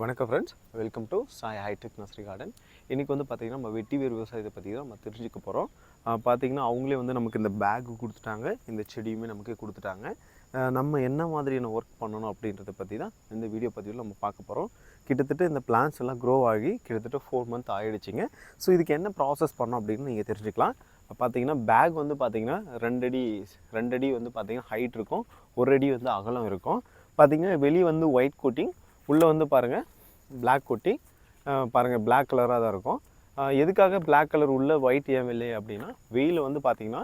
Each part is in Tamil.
வணக்கம் friends welcome to Sai hitech nursery garden இன்றைக்கி வந்து பார்த்திங்கன்னா நம்ம வெட்டி வேர் விவசாயத்தை பற்றி தான் நம்ம தெரிஞ்சுக்க போகிறோம் பார்த்திங்கன்னா அவங்களே வந்து நமக்கு இந்த பேக் கொடுத்துட்டாங்க. இந்த செடியுமே நமக்கு கொடுத்துட்டாங்க. நம்ம என்ன மாதிரியான ஒர்க் பண்ணணும் அப்படின்றத பற்றி தான் இந்த வீடியோ பதிவில் நம்ம பார்க்க போகிறோம் கிட்டத்தட்ட இந்த பிளான்ஸ் எல்லாம் க்ரோ ஆகி கிட்டத்தட்ட ஃபோர் மந்த் ஆகிடுச்சிங்க ஸோ இதுக்கு என்ன ப்ராசஸ் பண்ணோம் அப்படின்னு நீங்கள் தெரிஞ்சுக்கலாம். பார்த்தீங்கன்னா பேக் வந்து பார்த்திங்கன்னா ரெண்டடி ரெண்டடி வந்து பார்த்திங்கன்னா ஹைட் இருக்கும். ஒரு அடி வந்து அகலம் இருக்கும். பார்த்திங்கன்னா வெளியே வந்து ஒயிட் கோட்டிங் உள்ளே வந்து பாருங்கள் பிளாக் கொட்டி பாருங்கள் பிளாக் கலராக தான் இருக்கும். எதுக்காக பிளாக் கலர் உள்ளே ஒயிட் ஏன் வெளியே அப்படின்னா வெயில் வந்து பார்த்திங்கன்னா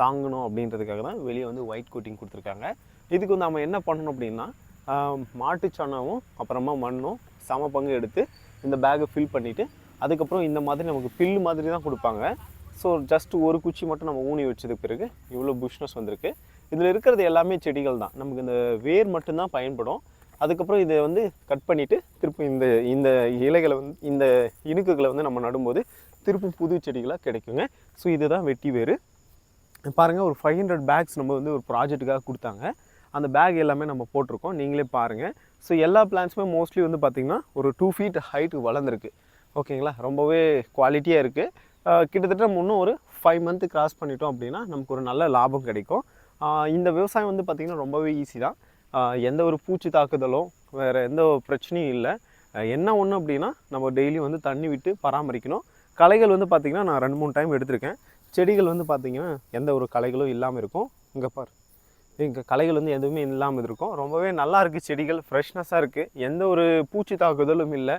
தாங்கணும் அப்படின்றதுக்காக தான் வெளியே வந்து ஒயிட் கோட்டிங் கொடுத்துருக்காங்க. இதுக்கு வந்து நம்ம என்ன பண்ணணும் அப்படின்னா அஹ் மாட்டுச்சாணமும் அப்புறமா மண்ணும் சம பங்கு எடுத்து இந்த பேக்கை ஃபில் பண்ணிவிட்டு அதுக்கப்புறம் இந்த மாதிரி நமக்கு பில்லு மாதிரி தான் கொடுப்பாங்க. ஸோ ஜஸ்ட் ஒரு குச்சி மட்டும் நம்ம ஊனி வச்சதுக்கு பிறகு இவ்வளோ புஷ்னஸ் வந்திருக்கு. இதில் இருக்கிறது எல்லாமே செடிகள் தான். நமக்கு இந்த வேர் மட்டும்தான் பயன்படும். அதுக்கப்புறம் இதை வந்து கட் பண்ணிவிட்டு திருப்பி இந்த இந்த இலைகளை வந்து இந்த இணுக்குகளை வந்து நம்ம நடும்போது திருப்பி புது செடிகளாக கிடைக்குங்க. ஸோ இதுதான் வெட்டி வேறு. பாருங்கள் ஒரு ஃபைவ் ஹண்ட்ரட் பேக்ஸ் நம்ம வந்து ஒரு ப்ராஜெக்ட்டுக்காக கொடுத்தாங்க. அந்த பேக் எல்லாமே நம்ம போட்டிருக்கோம். நீங்களே பாருங்கள் ஸோ எல்லா பிளான்ஸுமே மோஸ்ட்லி வந்து பார்த்திங்கன்னா ஒரு டூ ஃபீட் ஹைட்டு வளர்ந்துருக்கு. ஓகேங்களா ரொம்பவே குவாலிட்டியாக இருக்குது கிட்டத்தட்ட நம்ம இன்னும் ஒரு ஃபைவ் மந்த்து கிராஸ் பண்ணிட்டோம் அப்படின்னா நமக்கு ஒரு நல்ல லாபம் கிடைக்கும். இந்த விவசாயம் வந்து பார்த்திங்கன்னா ரொம்பவே ஈஸி தான். எந்த ஒரு பூச்சி தாக்குதலும் வேறு எந்த ஒரு பிரச்சனையும் இல்லை. என்ன ஒன்று அப்படின்னா நம்ம டெய்லி வந்து தண்ணி விட்டு பராமரிக்கணும். களைகள் வந்து பார்த்திங்கன்னா நான் ரெண்டு மூணு டைம் எடுத்திருக்கேன். செடிகள் வந்து பார்த்திங்கன்னா எந்த ஒரு களைகளும் இல்லாமல் இருக்கும். இங்கே பார் இங்கே களைகள் வந்து எதுவுமே இல்லாமல் இருக்கும். ரொம்பவே நல்லா இருக்குது செடிகள் ஃப்ரெஷ்னஸாக இருக்குது எந்த ஒரு பூச்சி தாக்குதலும் இல்லை.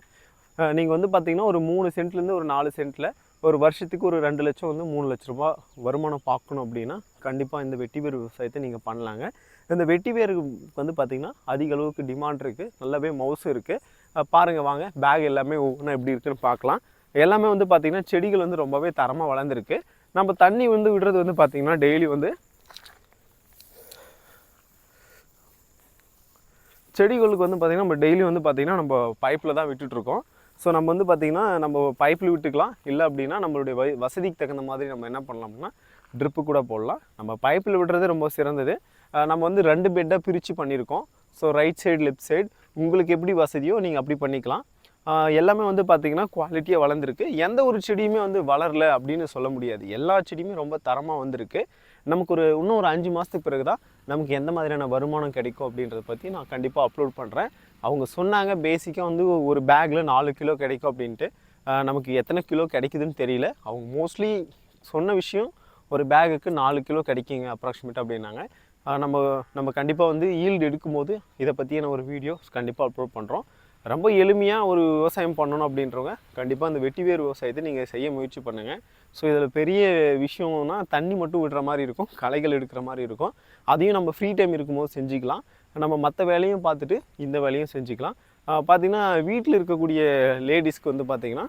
நீங்கள் வந்து பார்த்தீங்கன்னா ஒரு மூணு சென்ட்லேருந்து ஒரு நாலு சென்ட்டில் ஒரு வருஷத்துக்கு ஒரு ரெண்டு லட்சம் வந்து மூணு லட்ச ரூபா வருமானம் பார்க்கணும் அப்படின்னா கண்டிப்பாக இந்த வெட்டி வேர் விவசாயத்தை நீங்கள் பண்ணலாங்க. இந்த வெட்டி வேருக்கு வந்து பார்த்திங்கன்னா அதிக அளவுக்கு டிமாண்ட் இருக்குது நல்லாவே மவுஸ் இருக்குது பாருங்கள் வாங்க. பேக் எல்லாமே ஒவ்வொன்றா எப்படி இருக்குன்னு பார்க்கலாம் எல்லாமே வந்து பார்த்திங்கன்னா செடிகள் வந்து ரொம்பவே தரமாக வளர்ந்துருக்கு. நம்ம தண்ணி வந்து விடுறது வந்து பார்த்திங்கன்னா டெய்லி வந்து செடிகளுக்கு வந்து பார்த்திங்கன்னா நம்ம டெய்லி வந்து பார்த்திங்கன்னா நம்ம பைப்பில் தான் விட்டுட்ருக்கோம் ஸோ நம்ம வந்து பார்த்திங்கன்னா நம்ம பைப்பில் விட்டுக்கலாம். இல்லை அப்படின்னா நம்மளுடைய வ வசதிக்கு தகுந்த மாதிரி நம்ம என்ன பண்ணலாம்னா ட்ரிப்பு கூட போடலாம். நம்ம பைப்பில் விடுறது ரொம்ப சிறந்தது. நம்ம வந்து ரெண்டு பெட்டாக பிரித்து பண்ணியிருக்கோம். So right side left side உங்களுக்கு எப்படி வசதியோ நீங்கள் அப்படி பண்ணிக்கலாம். எல்லாமே வந்து பார்த்திங்கன்னா குவாலிட்டியாக வளர்ந்துருக்கு. எந்த ஒரு செடியுமே வந்து வளரல அப்படின்னு சொல்ல முடியாது. எல்லா செடியுமே ரொம்ப தரமாக வந்திருக்கு. நமக்கு ஒரு இன்னும் ஒரு அஞ்சு மாதத்துக்கு பிறகு தான் நமக்கு எந்த மாதிரியான வருமானம் கிடைக்கும் அப்படின்றத பற்றி நான் கண்டிப்பாக அப்லோட் பண்ணுறேன் அவங்க சொன்னாங்க பேசிக்காக வந்து ஒரு பேக்கில் நாலு கிலோ கிடைக்கும் அப்படின்ட்டு. நமக்கு எத்தனை கிலோ கிடைக்குதுன்னு தெரியல. அவங்க மோஸ்ட்லி சொன்ன விஷயம் ஒரு பேகுக்கு நாலு கிலோ கிடைக்குங்க அப்ராக்சிமேட்டாக அப்படின்னாங்க. நம்ம நம்ம கண்டிப்பாக வந்து ஈல்டு எடுக்கும்போது இதை பற்றியான ஒரு வீடியோ கண்டிப்பாக அப்லோட் பண்ணுறோம் ரொம்ப எளிமையாக ஒரு விவசாயம் பண்ணணும் அப்படின்றவங்க கண்டிப்பாக அந்த வெட்டி வேர் விவசாயத்தை நீங்கள் செய்ய முயற்சி பண்ணுங்கள் ஸோ இதில் பெரிய விஷயம்னா தண்ணி மட்டும் விடுற மாதிரி இருக்கும் களைகள் எடுக்கிற மாதிரி இருக்கும். அதையும் நம்ம ஃப்ரீ டைம் இருக்கும்போது செஞ்சுக்கலாம். நம்ம மற்ற வேலையும் பார்த்துட்டு இந்த வேலையும் செஞ்சுக்கலாம். பார்த்திங்கன்னா வீட்டில் இருக்கக்கூடிய லேடிஸ்க்கு வந்து பார்த்திங்கன்னா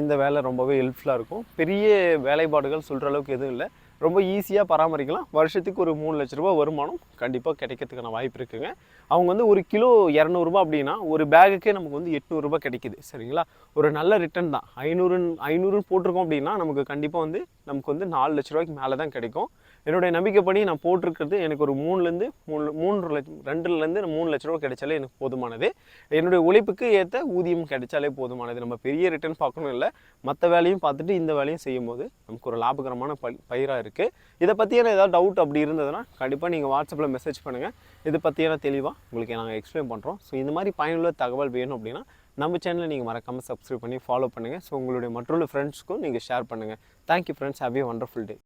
இந்த வேலை ரொம்பவே ஹெல்ப்ஃபுல்லாக இருக்கும். பெரிய வேலைப்பாடுகள் சொல்கிற அளவுக்கு எதுவும் இல்லை. ரொம்ப ஈஸியாக பராமரிக்கலாம். வருஷத்துக்கு ஒரு மூணு லட்ச ரூபா வருமானம் கண்டிப்பாக கிடைக்கிறதுக்கான வாய்ப்பு இருக்குங்க. அவங்க வந்து ஒரு கிலோ இரநூறுபா அப்படின்னா ஒரு பேகுக்கே நமக்கு வந்து எட்நூறுரூபா கிடைக்குது. சரிங்களா? ஒரு நல்ல ரிட்டர்ன் தான். ஐநூறு ஐநூறுன்னு போட்டிருக்கோம் அப்படின்னா நமக்கு கண்டிப்பாக வந்து நமக்கு வந்து நாலு லட்ச ரூபாய்க்கு மேலே தான் கிடைக்கும். என்னுடைய நம்பிக்கைப்படி நான் போட்டிருக்கிறது எனக்கு ஒரு மூணுலேருந்து மூணு மூன்று லட்சம் ரெண்டுலேருந்து மூணு லட்ச ரூபா கிடைச்சாலே எனக்கு போதுமானது. என்னுடைய உழைப்புக்கு ஏற்ற ஊதியம் கிடைச்சாலே போதுமானது. நம்ம பெரிய ரிட்டர்ன் பார்க்கணும் இல்லை. மற்ற வேலையும் பார்த்துட்டு இந்த வேலையும் செய்யும்போது நமக்கு ஒரு லாபகரமான ப பயிராக இருக்குது இருக்குது இதை பற்றியான ஏதாவது டவுட் அப்படி இருந்ததுன்னா கண்டிப்பாக நீங்கள் வாட்ஸ்அப்பில் மெசேஜ் பண்ணுங்கள் இதை பற்றியான தெளிவாக உங்களுக்கு நாங்கள் எக்ஸ்பிளைன் பண்ணுறோம் ஸோ இந்த மாதிரி பயனுள்ள தகவல் வேணும் அப்படின்னா நம்ம சேனலை நீங்கள் மறக்காமல் சப்ஸ்கிரைப் பண்ணி ஃபாலோ பண்ணுங்கள் ஸோ உங்களுடைய மற்றொரு ஃப்ரெண்ட்ஸ்க்கும் நீங்கள் ஷேர் பண்ணுங்கள் thank you friends have a wonderful day